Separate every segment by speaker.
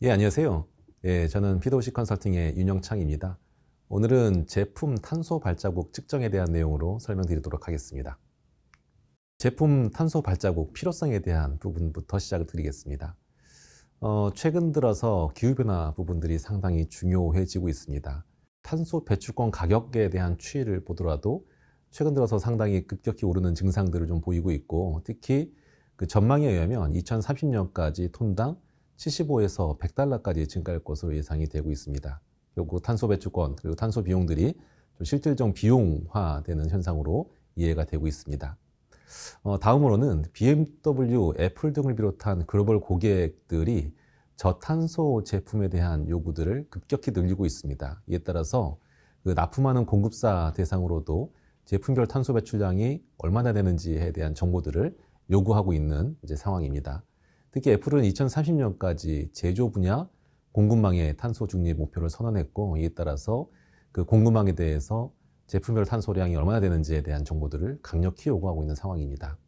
Speaker 1: 예, 안녕하세요. 예, 저는 피도시 컨설팅의 윤영창입니다. 오늘은 제품 탄소 발자국 측정에 대한 내용으로 설명드리도록 하겠습니다. 제품 탄소 발자국 필요성에 대한 부분부터 시작을 드리겠습니다. 어, 최근 들어서 기후변화 부분들이 상당히 중요해지고 있습니다. 탄소 배출권 가격에 대한 추이를 보더라도 최근 들어서 상당히 급격히 오르는 증상들을 좀 보이고 있고 특히 그 전망에 의하면 2030년까지 톤당 75에서 100달러까지 증가할 것으로 예상이 되고 있습니다. 결국 탄소 배출권 그리고 탄소 비용들이 좀 실질적 비용화되는 현상으로 이해가 되고 있습니다. 어, 다음으로는 BMW, 애플 등을 비롯한 글로벌 고객들이 저탄소 제품에 대한 요구들을 급격히 늘리고 있습니다. 이에 따라서 그 납품하는 공급사 대상으로도 제품별 탄소 배출량이 얼마나 되는지에 대한 정보들을 요구하고 있는 이제 상황입니다. 특히 애플은 2030년까지 제조 분야 공급망의 탄소 중립 목표를 선언했고 이에 따라서 그 공급망에 대해서 제품별 탄소량이 얼마나 되는지에 대한 정보들을 강력히 요구하고 있는 상황입니다.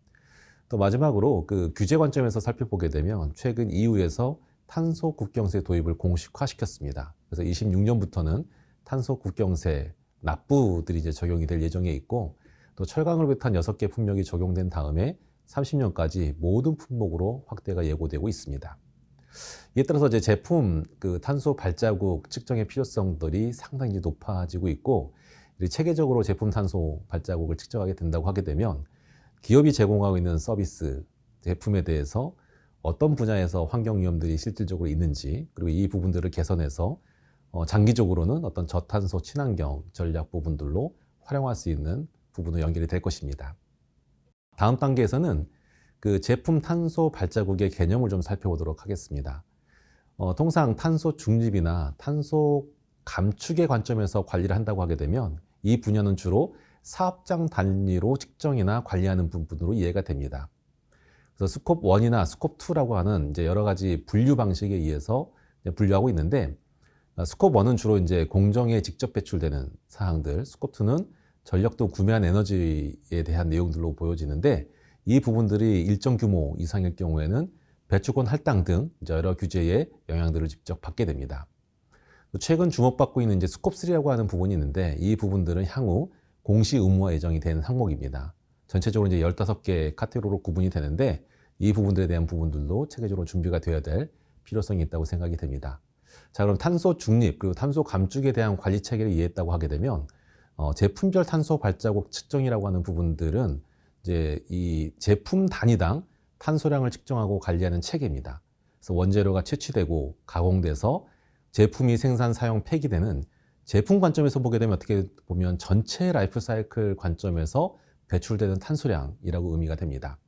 Speaker 1: 또 마지막으로 그 규제 관점에서 살펴보게 되면 최근 EU에서 탄소 국경세 도입을 공식화시켰습니다. 그래서 26년부터는 탄소 국경세 납부들이 이제 적용이 될 예정에 있고 또 철강을 비롯한 6개 품목이 적용된 다음에 30년까지 모든 품목으로 확대가 예고되고 있습니다. 이에 따라서 이제 제품 그 탄소 발자국 측정의 필요성들이 상당히 높아지고 있고 체계적으로 제품 탄소 발자국을 측정하게 된다고 하게 되면 기업이 제공하고 있는 서비스 제품에 대해서 어떤 분야에서 환경 위험들이 실질적으로 있는지 그리고 이 부분들을 개선해서 어, 장기적으로는 어떤 저탄소 친환경 전략 부분들로 활용할 수 있는 부분으로 연결이 될 것입니다. 다음 단계에서는 그 제품 탄소 발자국의 개념을 좀 살펴보도록 하겠습니다. 어, 통상 탄소 중립이나 탄소 감축의 관점에서 관리를 한다고 하게 되면 이 분야는 주로 사업장 단위로 측정이나 관리하는 부분으로 이해가 됩니다. 그래서 스콥 1이나 스콥 2라고 하는 이제 여러 가지 분류 방식에 의해서 분류하고 있는데 스콥 1은 주로 이제 공정에 직접 배출되는 사항들, 스콥 2는 전력도 구매한 에너지에 대한 내용들로 보여지는데 이 부분들이 일정 규모 이상일 경우에는 배출권 할당 등 여러 규제의 영향들을 직접 받게 됩니다. 최근 주목받고 있는 이제 스콥 3라고 하는 부분이 있는데 이 부분들은 향후 공시 의무화 예정이 되는 항목입니다. 전체적으로 이제 15개 카테고리로 구분이 되는데 이 부분들에 대한 부분들도 체계적으로 준비가 되어야 될 필요성이 있다고 생각이 됩니다. 자, 그럼 탄소 중립 그리고 탄소 감축에 대한 관리 체계를 이해했다고 하게 되면 어, 제품별 탄소 발자국 측정이라고 하는 부분들은 이제 이 제품 단위당 탄소량을 측정하고 관리하는 체계입니다. 그래서 원재료가 채취되고 가공돼서 제품이 생산, 사용, 폐기되는 제품 관점에서 보게 되면 어떻게 보면 전체 라이프 사이클 관점에서 배출되는 탄소량이라고 의미가 됩니다.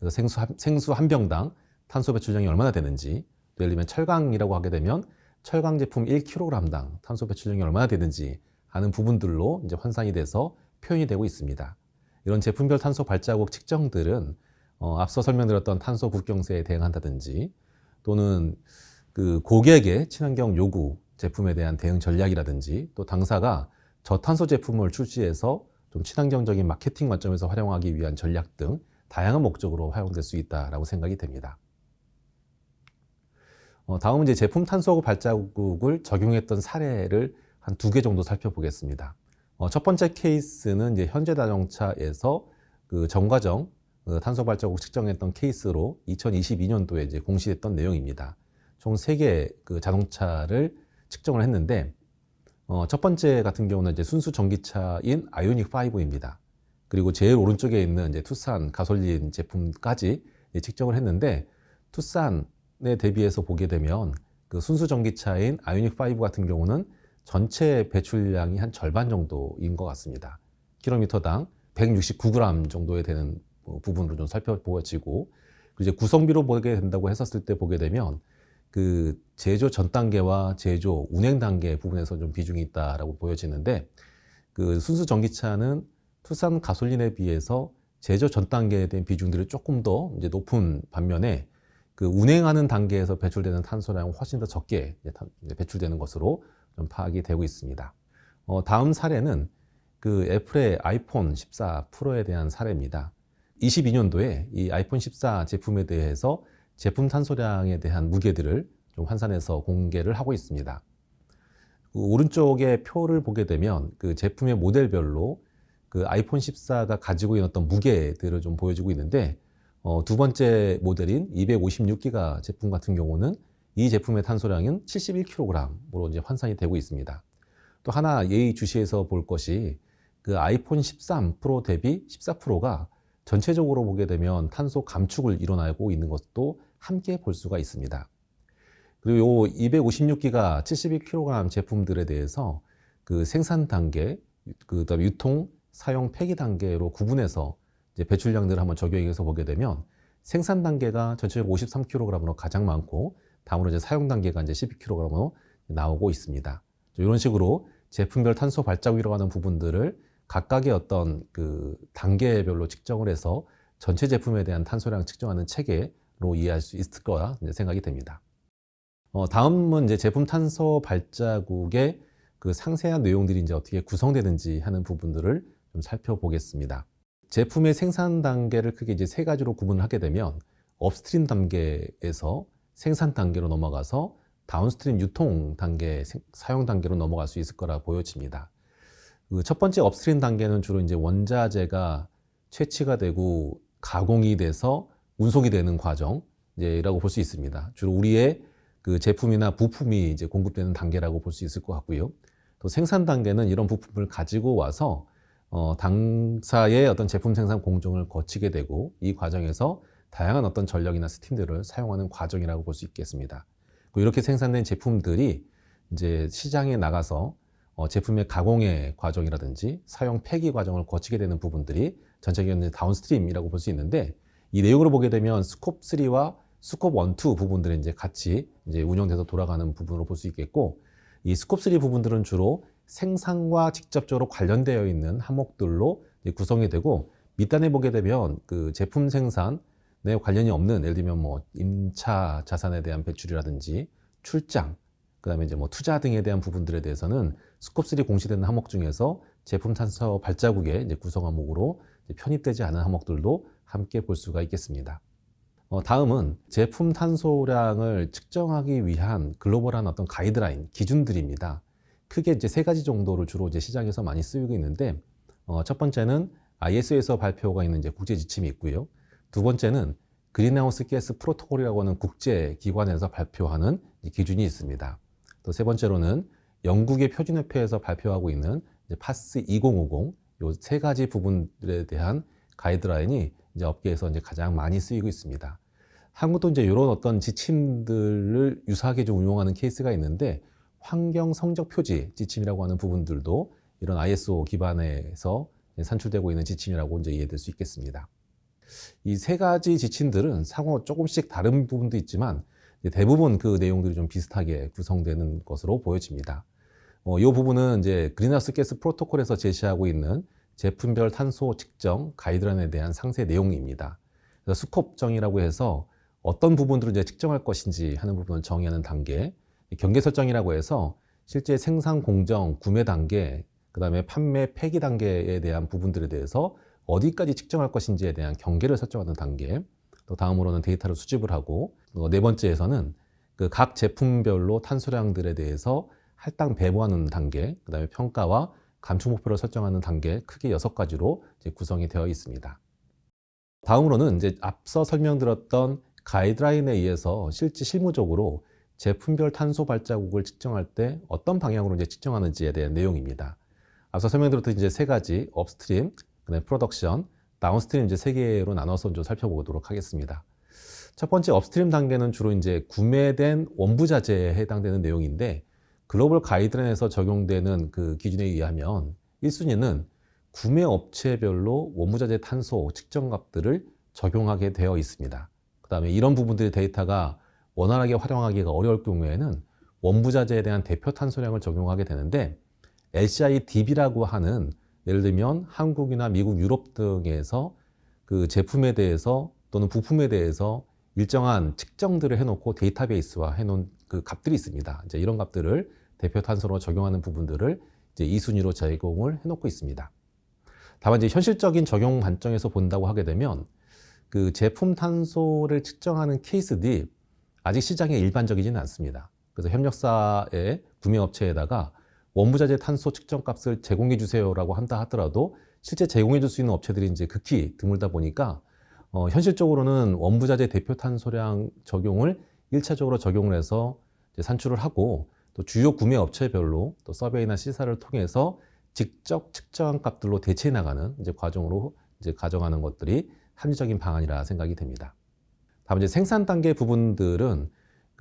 Speaker 1: 그래서 생수 한, 생수 한 병당 탄소 배출량이 얼마나 되는지, 또 예를 들면 철강이라고 하게 되면 철강 제품 1kg당 탄소 배출량이 얼마나 되는지 하는 부분들로 이제 환산이 돼서 표현이 되고 있습니다. 이런 제품별 탄소 발자국 측정들은 어, 앞서 설명드렸던 탄소 국경세에 대응한다든지 또는 그 고객의 친환경 요구 제품에 대한 대응 전략이라든지 또 당사가 저탄소 제품을 출시해서 좀 친환경적인 마케팅 관점에서 활용하기 위한 전략 등 다양한 목적으로 활용될 수 있다라고 생각이 됩니다. 어, 다음은 이제 제품 탄소 발자국을 적용했던 사례를 한 두 개 정도 살펴보겠습니다. 어, 첫 번째 케이스는 이제 현재 자동차에서 그 정과정 그 탄소 발자국 측정했던 케이스로 2022년도에 이제 공시됐던 내용입니다. 총 세 개 그 자동차를 측정을 했는데 어, 첫 번째 같은 경우는 이제 순수 전기차인 아이오닉 5입니다. 그리고 제일 오른쪽에 있는 이제 투싼 가솔린 제품까지 측정을 했는데 투싼에 대비해서 보게 되면 그 순수 전기차인 아이오닉 5 같은 경우는 전체 배출량이 한 절반 정도인 것 같습니다. 킬로미터당 169g 정도에 되는 뭐 부분으로 좀 살펴보여지고 이제 구성비로 보게 된다고 했었을 때 보게 되면 그 제조 전 단계와 제조 운행 단계 부분에서 좀 비중이 있다라고 보여지는데 그 순수 전기차는 투싼 가솔린에 비해서 제조 전 단계에 대한 비중들이 조금 더 이제 높은 반면에 그 운행하는 단계에서 배출되는 탄소량은 훨씬 더 적게 배출되는 것으로 좀 파악이 되고 있습니다. 어, 다음 사례는 그 애플의 아이폰 14 프로에 대한 사례입니다. 22년도에 이 아이폰 14 제품에 대해서 제품 탄소량에 대한 무게들을 좀 환산해서 공개를 하고 있습니다. 그 오른쪽에 표를 보게 되면 그 제품의 모델별로 그 아이폰 14가 가지고 있는 어떤 무게들을 좀 보여주고 있는데 어, 두 번째 모델인 256기가 제품 같은 경우는 이 제품의 탄소량은 71kg으로 이제 환산이 되고 있습니다. 또 하나 예의 주시해서 볼 것이 그 아이폰 13 프로 대비 14%가 전체적으로 보게 되면 탄소 감축을 일어나고 있는 것도 함께 볼 수가 있습니다. 그리고 요 256기가 71kg 제품들에 대해서 그 생산 단계, 그다음에 유통, 사용 폐기 단계로 구분해서 이제 배출량들을 한번 적용해서 보게 되면 생산 단계가 전체적으로 53kg으로 가장 많고 다음으로 이제 사용 단계가 이제 12kg으로 나오고 있습니다. 이런 식으로 제품별 탄소 발자국이라고 하는 부분들을 각각의 어떤 그 단계별로 측정을 해서 전체 제품에 대한 탄소량 측정하는 체계로 이해할 수 있을 거라 생각이 됩니다. 어, 다음은 이제 제품 탄소 발자국의 그 상세한 내용들이 이제 어떻게 구성되는지 하는 부분들을 좀 살펴보겠습니다. 제품의 생산 단계를 크게 이제 세 가지로 구분을 하게 되면 업스트림 단계에서 생산 단계로 넘어가서 다운스트림 유통 단계, 생- 사용 단계로 넘어갈 수 있을 거라 보여집니다. 그 첫 번째 업스트림 단계는 주로 이제 원자재가 채취가 되고 가공이 돼서 운송이 되는 과정 이제라고 볼 수 있습니다. 주로 우리의 그 제품이나 부품이 이제 공급되는 단계라고 볼 수 있을 것 같고요. 또 생산 단계는 이런 부품을 가지고 와서 어, 당사의 어떤 제품 생산 공정을 거치게 되고 이 과정에서 다양한 어떤 전력이나 스팀들을 사용하는 과정이라고 볼 수 있겠습니다. 이렇게 생산된 제품들이 이제 시장에 나가서 어, 제품의 가공의 과정이라든지 사용 폐기 과정을 거치게 되는 부분들이 전체적인 다운스트림이라고 볼 수 있는데 이 내용으로 보게 되면 스콥 3와 스콥 1, 2 부분들이 이제 같이 이제 운영돼서 돌아가는 부분으로 볼 수 있겠고 이 스콥 3 부분들은 주로 생산과 직접적으로 관련되어 있는 항목들로 구성이 되고 밑단에 보게 되면 그 제품 생산 에 관련이 없는 예를 들면 뭐 임차 자산에 대한 배출이라든지 출장 그다음에 이제 뭐 투자 등에 대한 부분들에 대해서는 스콥 3 공시되는 항목 중에서 제품 탄소 발자국의 이제 구성 항목으로 이제 편입되지 않은 항목들도 함께 볼 수가 있겠습니다. 어, 다음은 제품 탄소량을 측정하기 위한 글로벌한 어떤 가이드라인 기준들입니다. 크게 이제 세 가지 정도를 주로 이제 시장에서 많이 쓰이고 있는데 어, 첫 번째는 ISO에서 발표가 있는 이제 국제 지침이 있고요. 두 번째는 그린하우스 가스 프로토콜이라고 하는 국제 기관에서 발표하는 이 기준이 있습니다. 또 세 번째로는 영국의 표준협회에서 발표하고 있는 파스 2050 요 세 가지 부분들에 대한 가이드라인이 이제 업계에서 이제 가장 많이 쓰이고 있습니다. 한국도 이제 이런 어떤 지침들을 유사하게 좀 운용하는 케이스가 있는데 환경 성적 표지 지침이라고 하는 부분들도 이런 ISO 기반에서 산출되고 있는 지침이라고 이제 이해될 수 있겠습니다. 이 세 가지 지침들은 상호 조금씩 다른 부분도 있지만 대부분 그 내용들이 좀 비슷하게 구성되는 것으로 보여집니다. 어, 이 부분은 이제 그린하우스 가스 프로토콜에서 제시하고 있는 제품별 탄소 측정 가이드라인에 대한 상세 내용입니다. 그래서 스콥정이라고 해서 어떤 부분들을 이제 측정할 것인지 하는 부분을 정의하는 단계, 경계 설정이라고 해서 실제 생산 공정, 구매 단계, 그다음에 판매 폐기 단계에 대한 부분들에 대해서 어디까지 측정할 것인지에 대한 경계를 설정하는 단계, 또 다음으로는 데이터를 수집을 하고 어, 네 번째에서는 그 각 제품별로 탄소량들에 대해서 할당 배부하는 단계, 그 다음에 평가와 감축 목표를 설정하는 단계 크게 여섯 가지로 구성이 되어 있습니다. 다음으로는 이제 앞서 설명드렸던 가이드라인에 의해서 실제 실무적으로 제품별 탄소 발자국을 측정할 때 어떤 방향으로 이제 측정하는지에 대한 내용입니다. 앞서 설명드렸던 이제 세 가지 업스트림, 그다음에 프로덕션, 다운스트림 이제 세 개로 나눠서 좀 살펴보도록 하겠습니다. 첫 번째 업스트림 단계는 주로 이제 구매된 원부 자재에 해당되는 내용인데 글로벌 가이드라인에서 적용되는 그 기준에 의하면 1순위는 구매 업체별로 원부 자재 탄소 측정 값들을 적용하게 되어 있습니다. 그 다음에 이런 부분들의 데이터가 원활하게 활용하기가 어려울 경우에는 원부 자재에 대한 대표 탄소량을 적용하게 되는데 LCI DB라고 하는 예를 들면 한국이나 미국, 유럽 등에서 그 제품에 대해서 또는 부품에 대해서 일정한 측정들을 해놓고 데이터베이스화 해놓은 그 값들이 있습니다. 이제 이런 값들을 대표 탄소로 적용하는 부분들을 이제 이 순위로 제공을 해놓고 있습니다. 다만 이제 현실적인 적용 관점에서 본다고 하게 되면 그 제품 탄소를 측정하는 케이스들이 아직 시장에 일반적이지는 않습니다. 그래서 협력사의 구매업체에다가 원부자재 탄소 측정 값을 제공해 주세요라고 한다 하더라도 실제 제공해 줄 수 있는 업체들이 이제 극히 드물다 보니까 어, 현실적으로는 원부자재 대표 탄소량 적용을 일차적으로 적용을 해서 산출을 하고 또 주요 구매 업체별로 또 서베이나 시사를 통해서 직접 측정한 값들로 대체해 나가는 이제 과정으로 이제 가져가는 것들이 합리적인 방안이라 생각이 됩니다. 다음 이제 생산 단계 부분들은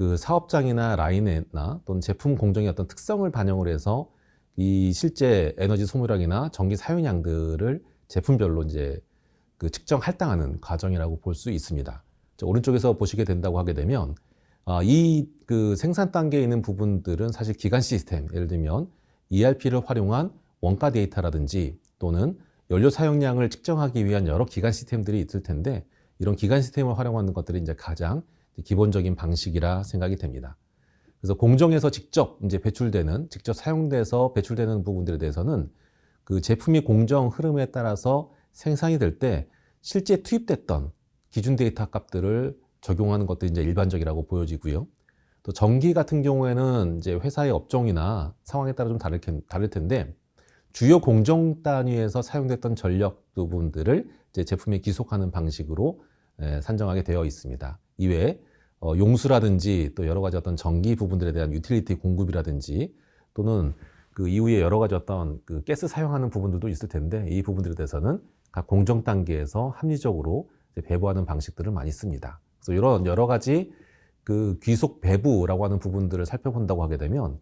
Speaker 1: 그 사업장이나 라인이나 또는 제품 공정의 어떤 특성을 반영을 해서 이 실제 에너지 소모량이나 전기 사용량들을 제품별로 이제 그 측정 할당하는 과정이라고 볼 수 있습니다. 자, 오른쪽에서 보시게 된다고 하게 되면 아, 이그 생산 단계에 있는 부분들은 사실 기간 시스템, 예를 들면 ERP를 활용한 원가 데이터라든지 또는 연료 사용량을 측정하기 위한 여러 기간 시스템들이 있을 텐데 이런 기간 시스템을 활용하는 것들이 이제 가장 기본적인 방식이라 생각이 됩니다. 그래서 공정에서 직접 이제 배출되는 직접 사용돼서 배출되는 부분들에 대해서는 그 제품이 공정 흐름에 따라서 생산이 될 때 실제 투입됐던 기준 데이터 값들을 적용하는 것들이 이제 일반적이라고 보여지고요. 또 전기 같은 경우에는 이제 회사의 업종이나 상황에 따라 좀 다를, 다를 텐데 주요 공정 단위에서 사용됐던 전력 부분들을 제품에 기속하는 방식으로 에, 산정하게 되어 있습니다. 이외에 어, 용수라든지 또 여러 가지 어떤 전기 부분들에 대한 유틸리티 공급이라든지 또는 그 이후에 여러 가지 어떤 그 가스 사용하는 부분들도 있을 텐데 이 부분들에 대해서는 각 공정 단계에서 합리적으로 배부하는 방식들을 많이 씁니다. 그래서 이런 여러 가지 그 귀속 배부라고 하는 부분들을 살펴본다고 하게 되면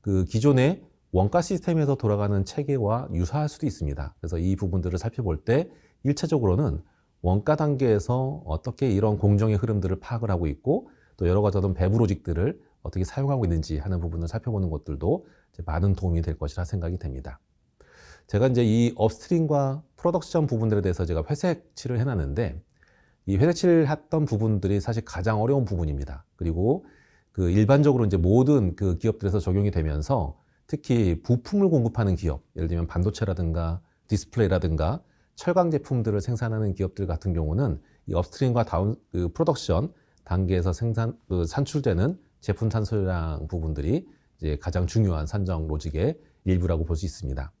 Speaker 1: 그 기존의 원가 시스템에서 돌아가는 체계와 유사할 수도 있습니다. 그래서 이 부분들을 살펴볼 때 1차적으로는 원가 단계에서 어떻게 이런 공정의 흐름들을 파악을 하고 있고 또 여러 가지 어떤 배부 로직들을 어떻게 사용하고 있는지 하는 부분을 살펴보는 것들도 많은 도움이 될 것이라 생각이 됩니다. 제가 이제 이 업스트림과 프로덕션 부분들에 대해서 제가 회색칠을 해놨는데 이 회색칠 했던 부분들이 사실 가장 어려운 부분입니다. 그리고 그 일반적으로 이제 모든 그 기업들에서 적용이 되면서 특히 부품을 공급하는 기업, 예를 들면 반도체라든가 디스플레이라든가 철강 제품들을 생산하는 기업들 같은 경우는 이 업스트림과 다운 그 프로덕션 단계에서 생산 그 산출되는 제품 탄소량 부분들이 이제 가장 중요한 산정 로직의 일부라고 볼 수 있습니다.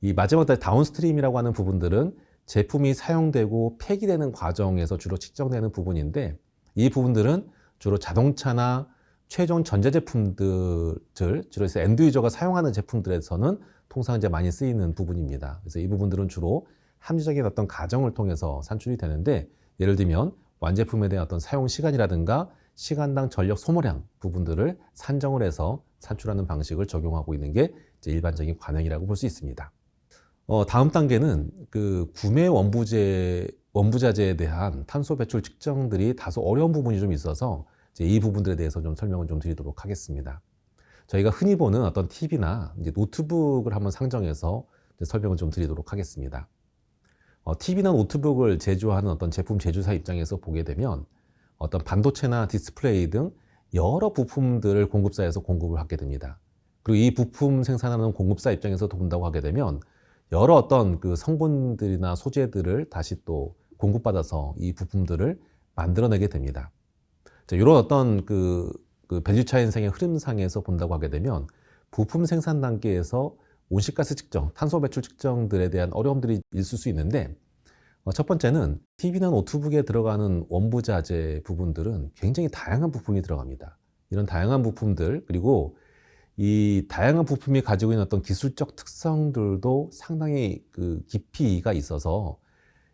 Speaker 1: 이 마지막 다운스트림이라고 하는 부분들은 제품이 사용되고 폐기되는 과정에서 주로 측정되는 부분인데 이 부분들은 주로 자동차나 최종 전자 제품들, 주로 해서 엔드 유저가 사용하는 제품들에서는 통상 이제 많이 쓰이는 부분입니다. 그래서 이 부분들은 주로 합리적인 어떤 가정을 통해서 산출이 되는데 예를 들면 완제품에 대한 어떤 사용 시간이라든가 시간당 전력 소모량 부분들을 산정을 해서 산출하는 방식을 적용하고 있는 게 일반적인 관행이라고 볼 수 있습니다. 어, 다음 단계는 그 구매 원부재 원부자재에 대한 탄소 배출 측정들이 다소 어려운 부분이 좀 있어서 이 부분들에 대해서 좀 설명을 좀 드리도록 하겠습니다. 저희가 흔히 보는 어떤 TV나 노트북을 한번 상정해서 설명을 좀 드리도록 하겠습니다. 어, TV나 노트북을 제조하는 어떤 제품 제조사 입장에서 보게 되면 어떤 반도체나 디스플레이 등 여러 부품들을 공급사에서 공급을 하게 됩니다. 그리고 이 부품 생산하는 공급사 입장에서 본다고 하게 되면 여러 어떤 그 성분들이나 소재들을 다시 또 공급받아서 이 부품들을 만들어내게 됩니다. 자, 이런 어떤 그, 그 밸류차 인 생의 흐름상에서 본다고 하게 되면 부품 생산 단계에서 온실가스 측정, 탄소 배출 측정들에 대한 어려움들이 있을 수 있는데 어, 첫 번째는 TV나 노트북에 들어가는 원부 자재 부분들은 굉장히 다양한 부품이 들어갑니다. 이런 다양한 부품들 그리고 이 다양한 부품이 가지고 있는 어떤 기술적 특성들도 상당히 그 깊이가 있어서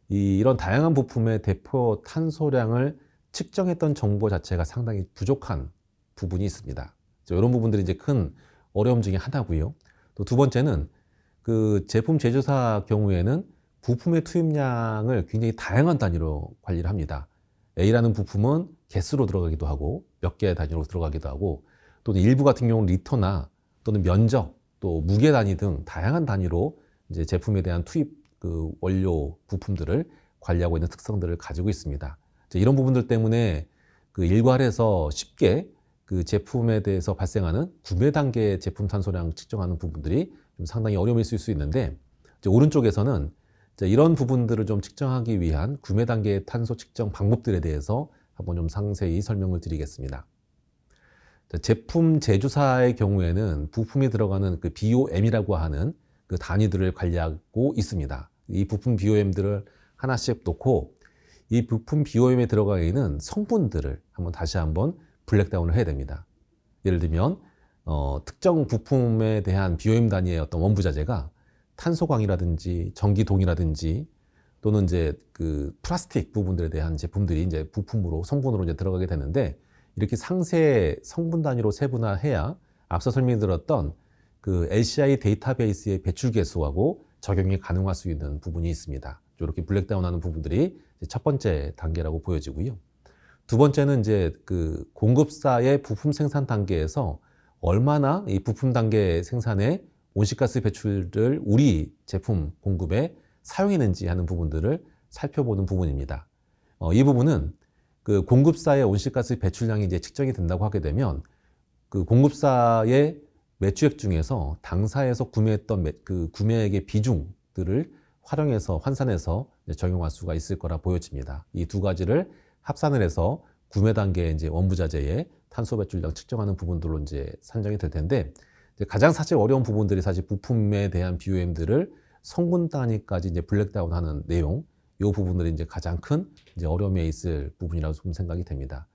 Speaker 1: 이 이런 다양한 부품의 대표 탄소량을 측정했던 정보 자체가 상당히 부족한 부분이 있습니다. 이런 부분들이 이제 큰 어려움 중에 하나고요. 또 두 번째는 그 제품 제조사 경우에는 부품의 투입량을 굉장히 다양한 단위로 관리를 합니다. A라는 부품은 개수로 들어가기도 하고 몇 개 단위로 들어가기도 하고 또는 일부 같은 경우는 리터나 또는 면적 또 무게 단위 등 다양한 단위로 이제 제품에 대한 투입 그 원료 부품들을 관리하고 있는 특성들을 가지고 있습니다. 이런 부분들 때문에 그 일괄해서 쉽게 그 제품에 대해서 발생하는 구매 단계 제품 탄소량 측정하는 부분들이 좀 상당히 어려움이 있을 수 있는데 오른쪽에서는 이런 부분들을 좀 측정하기 위한 구매 단계 탄소 측정 방법들에 대해서 한번 좀 상세히 설명을 드리겠습니다. 자, 제품 제조사의 경우에는 부품이 들어가는 그 BOM이라고 하는 그 단위들을 관리하고 있습니다. 이 부품 BOM들을 하나씩 놓고 이 부품 BOM에 들어가 있는 성분들을 한번 다시 한번 블랙다운을 해야 됩니다. 예를 들면 어, 특정 부품에 대한 BOM 단위의 어떤 원부 자재가 탄소광이라든지 전기동이라든지 또는 이제 그 플라스틱 부분들에 대한 제품들이 이제 부품으로 성분으로 이제 들어가게 되는데 이렇게 상세 성분 단위로 세분화해야 앞서 설명드렸던 그 LCI 데이터베이스의 배출 개수하고 적용이 가능할 수 있는 부분이 있습니다. 이렇게 블랙다운하는 부분들이 첫 번째 단계라고 보여지고요. 두 번째는 이제 그 공급사의 부품 생산 단계에서 얼마나 이 부품 단계 생산에 온실가스 배출을 우리 제품 공급에 사용했는지 하는 부분들을 살펴보는 부분입니다. 어, 이 부분은 그 공급사의 온실가스 배출량이 이제 측정이 된다고 하게 되면 그 공급사의 매출액 중에서 당사에서 구매했던 매, 그 구매액의 비중들을 활용해서 환산해서 적용할 수가 있을 거라 보여집니다. 이 두 가지를 합산을 해서 구매 단계 이제 원부자재의 탄소 배출량 측정하는 부분들로 이제 산정이 될 텐데 이제 가장 사실 어려운 부분들이 사실 부품에 대한 BOM들을 성분 단위까지 이제 블랙다운하는 내용, 이 부분들이 이제 가장 큰 이제 어려움에 있을 부분이라고 좀 생각이 됩니다.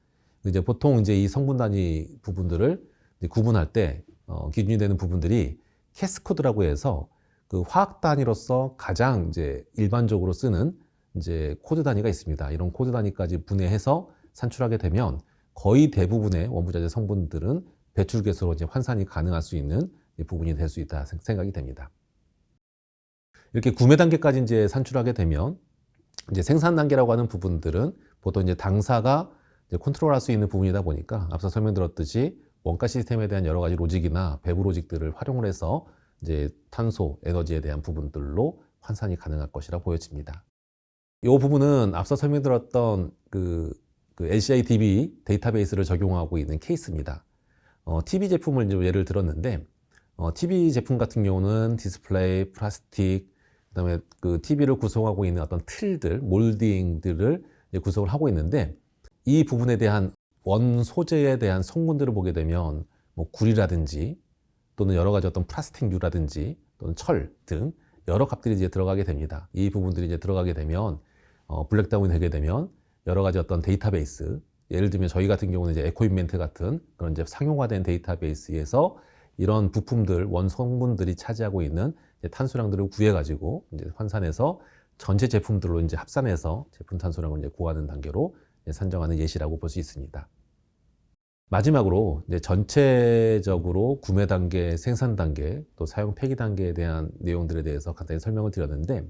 Speaker 1: 이제 보통 이제 이 성분 단위 부분들을 구분할 때 어, 기준이 되는 부분들이 캐스코드라고 해서 그 화학 단위로서 가장 이제 일반적으로 쓰는 이제 코드 단위가 있습니다. 이런 코드 단위까지 분해해서 산출하게 되면 거의 대부분의 원부자재 성분들은 배출 개수로 이제 환산이 가능할 수 있는 부분이 될 수 있다 생각이 됩니다. 이렇게 구매 단계까지 이제 산출하게 되면 이제 생산 단계라고 하는 부분들은 보통 이제 당사가 이제 컨트롤할 수 있는 부분이다 보니까 앞서 설명드렸듯이 원가 시스템에 대한 여러 가지 로직이나 배부 로직들을 활용을 해서 이제 탄소, 에너지에 대한 부분들로 환산이 가능할 것이라 보여집니다. 이 부분은 앞서 설명드렸던 그, 그 LCI DB 데이터베이스를 적용하고 있는 케이스입니다. 어, TV 제품을 이제 예를 들었는데 어, TV 제품 같은 경우는 디스플레이, 플라스틱, 그다음에 그 TV를 구성하고 있는 어떤 틀들, 몰딩들을 구성을 하고 있는데 이 부분에 대한 원 소재에 대한 성분들을 보게 되면 뭐 구리라든지 또는 여러 가지 어떤 플라스틱류라든지 또는 철 등 여러 값들이 이제 들어가게 됩니다. 이 부분들이 이제 들어가게 되면 어, 블랙다운이 되게 되면 여러 가지 어떤 데이터베이스 예를 들면 저희 같은 경우는 이제 에코인멘트 같은 그런 이제 상용화된 데이터베이스에서 이런 부품들 원 성분들이 차지하고 있는 탄소량들을 구해가지고 이제 환산해서 전체 제품들로 이제 합산해서 제품 탄소량을 이제 구하는 단계로 이제 산정하는 예시라고 볼 수 있습니다. 마지막으로 이제 전체적으로 구매 단계, 생산 단계, 또 사용 폐기 단계에 대한 내용들에 대해서 간단히 설명을 드렸는데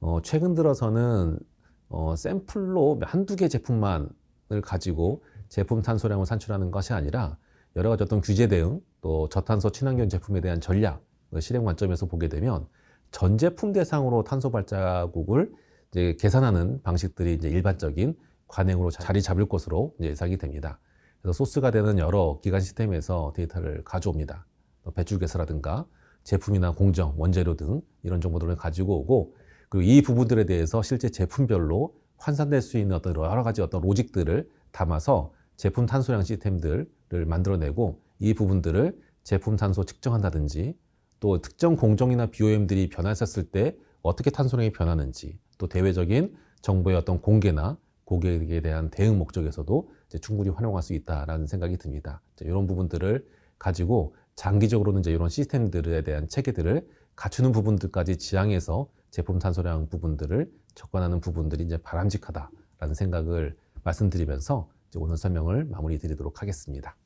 Speaker 1: 어, 최근 들어서는 어, 샘플로 한두 개 제품만을 가지고 제품 탄소량을 산출하는 것이 아니라 여러 가지 어떤 규제 대응, 또 저탄소 친환경 제품에 대한 전략, 실행 관점에서 보게 되면 전 제품 대상으로 탄소 발자국을 이제 계산하는 방식들이 이제 일반적인 관행으로 자리 잡을 것으로 예상이 됩니다. 그래서 소스가 되는 여러 기관 시스템에서 데이터를 가져옵니다. 배출 개수라든가 제품이나 공정, 원재료 등 이런 정보들을 가지고 오고 그리고 이 부분들에 대해서 실제 제품별로 환산될 수 있는 어떤 여러 가지 어떤 로직들을 담아서 제품 탄소량 시스템들을 만들어내고 이 부분들을 제품 탄소 측정한다든지 또 특정 공정이나 BOM들이 변화했었을 때 어떻게 탄소량이 변하는지 또 대외적인 정보의 어떤 공개나 고객에 대한 대응 목적에서도 충분히 활용할 수 있다라는 생각이 듭니다. 이런 부분들을 가지고 장기적으로는 이제 이런 시스템들에 대한 체계들을 갖추는 부분들까지 지향해서 제품 탄소량 부분들을 접근하는 부분들이 이제 바람직하다라는 생각을 말씀드리면서 오늘 설명을 마무리 드리도록 하겠습니다.